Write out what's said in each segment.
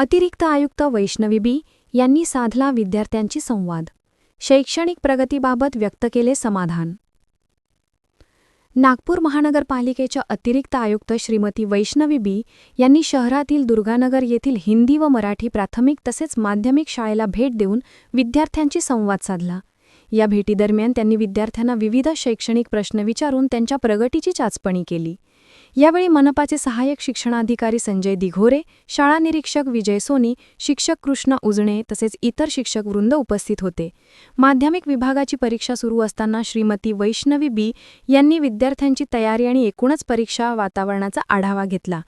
अतिरिक्त आयुक्त वैष्णवी बी यांनी साधला विद्यार्थ्यांची संवाद. शैक्षणिक प्रगतीबाबत व्यक्त केले समाधान. नागपूर महानगरपालिकेच्या अतिरिक्त आयुक्त श्रीमती वैष्णवी बी यांनी शहरातील दुर्गानगर येथील हिंदी व मराठी प्राथमिक तसेच माध्यमिक शाळेला भेट देऊन विद्यार्थ्यांशी संवाद साधला. या भेटीदरम्यान त्यांनी विद्यार्थ्यांना विविध शैक्षणिक प्रश्न विचारून त्यांच्या प्रगतीची चाचपणी केली. यावेळी मनपाचे सहाय्यक शिक्षणाधिकारी संजय दिघोरे शाळा निरीक्षक विजय सोनी शिक्षक कृष्ण उजणे तसेच इतर शिक्षक वृंद उपस्थित होते. माध्यमिक विभागाची परीक्षा सुरू असताना श्रीमती वैष्णवी बी यांनी विद्यार्थ्यांची तयारी आणि एकूणच परीक्षा वातावरणाचा आढावा घेतला.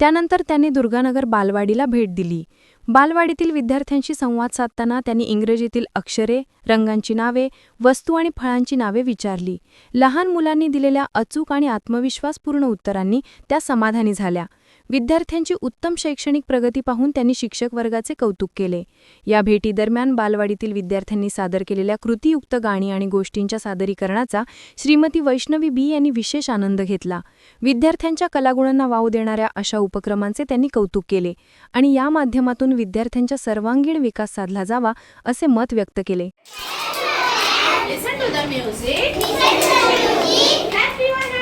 त्यानंतर त्यांनी दुर्गानगर बालवाडीला भेट दिली. बालवाडीतील विद्यार्थ्यांशी संवाद साधताना त्यांनी इंग्रजीतील अक्षरे रंगांची नावे वस्तू आणि फळांची नावे विचारली. लहान मुलांनी दिलेल्या अचूक आणि आत्मविश्वासपूर्ण उत्तरांनी त्या समाधानी झाल्या. विद्यार्थ्यांची उत्तम शैक्षणिक प्रगती पाहून त्यांनी शिक्षक वर्गाचे कौतुक केले या भेटीदरम्यान बालवाडीतील विद्यार्थ्यांनी सादर केलेल्या कृतीयुक्त गाणी आणि गोष्टींच्या सादरीकरणाचा श्रीमती वैष्णवी बी यांनी विशेष आनंद घेतला विद्यार्थ्यांच्या कलागुणांना वाव देणाऱ्या अशा उपक्रमांचे त्यांनी कौतुक केले आणि या माध्यमातून विद्यार्थ्यांच्या सर्वांगीण विकास साधला जावा असे मत व्यक्त केले Listen to the music. Clap your hands. Stand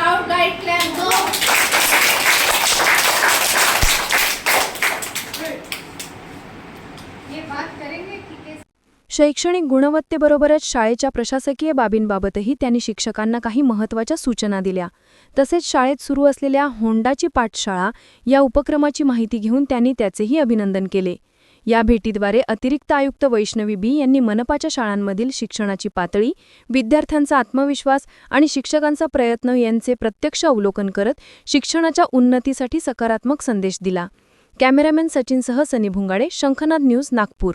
Scout guide Clan go. शैक्षणिक गुणवत्तेबरोबरच शाळेच्या प्रशासकीय बाबींबाबतही त्यांनी शिक्षकांना काही महत्त्वाच्या सूचना दिल्या तसेच शाळेत सुरू असलेल्या होंडाची पाठशाळा या उपक्रमाची माहिती घेऊन त्यांनी त्याचेही अभिनंदन केले या भेटीद्वारे अतिरिक्त आयुक्त वैष्णवी बी यांनी मनपाच्या शाळांमधील शिक्षणाची पातळी विद्यार्थ्यांचा आत्मविश्वास आणि शिक्षकांचा प्रयत्न यांचे प्रत्यक्ष अवलोकन करत शिक्षणाच्या उन्नतीसाठी सकारात्मक संदेश दिला. कॅमेरामॅन सचिनसह सनी भुंगाडे शंखनाद न्यूज नागपूर.